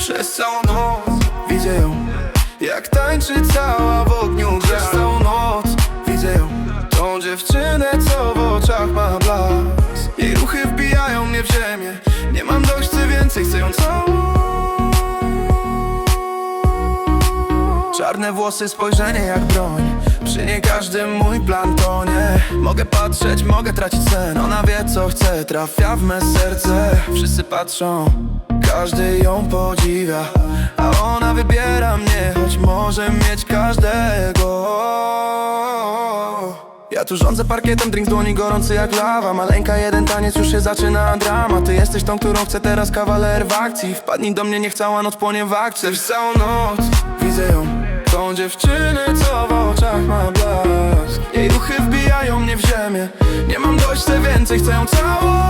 Przez całą noc. Widzę ją Jak tańczy cała w ogniu Przez całą noc widzę ją Tą dziewczynę, co w oczach ma blask. Jej ruchy wbijają mnie w ziemię Nie mam dość, chcę więcej, chcę ją całą. Czarne włosy, spojrzenie jak broń. Przy niej każdy mój plan to nie Mogę patrzeć, mogę tracić sen. Ona wie co chce, trafia w me serce. Wszyscy patrzą, każdy ją podziwia A ona wybiera mnie, choć może mieć każdego. Ja tu rządzę parkietem, drink z dłoni gorący jak lawa. Maleńka, jeden taniec, już się zaczyna drama. Ty jesteś tą, którą chce teraz kawaler w akcji. Wpadnij do mnie, niech cała noc płonie w akcji Przez całą noc? Widzę ją. Tą dziewczynę, co w oczach ma blask. Jej ruchy wbijają mnie w ziemię. Nie mam dość, chcę więcej, chcę ją całą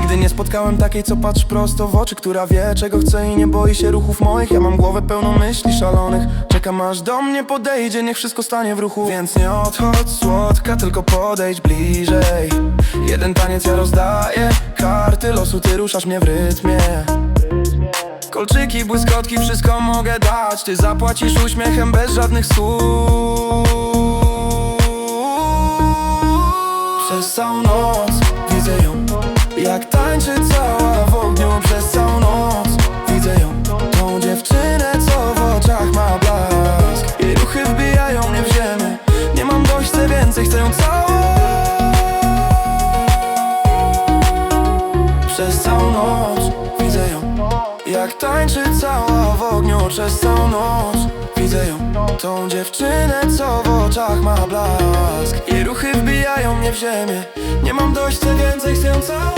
Nigdy nie spotkałem takiej, co patrzy prosto w oczy Która wie, czego chce i nie boi się ruchów moich. Ja mam głowę pełną myśli szalonych. Czekam aż do mnie podejdzie, niech wszystko stanie w ruchu. Więc nie odchodź słodka, tylko podejdź bliżej. Jeden taniec ja rozdaję Karty losu, ty ruszasz mnie w rytmie. Kolczyki, błyskotki, wszystko mogę dać. Ty zapłacisz uśmiechem bez żadnych słów. Przez całą noc widzę ją Jak tańczy cała w ogniu Przez całą noc. Widzę ją Tą dziewczynę, co w oczach ma blask. Jej ruchy wbijają mnie w ziemię. Nie mam dość, chcę więcej, chcę ją całą. Przez całą noc widzę ją. Jak tańczy cała w ogniu Przez całą noc. Widzę ją Tą dziewczynę, co w oczach ma blask. Jej ruchy wbijają mnie w ziemię. Nie mam dość, chcę więcej, chcę ją całą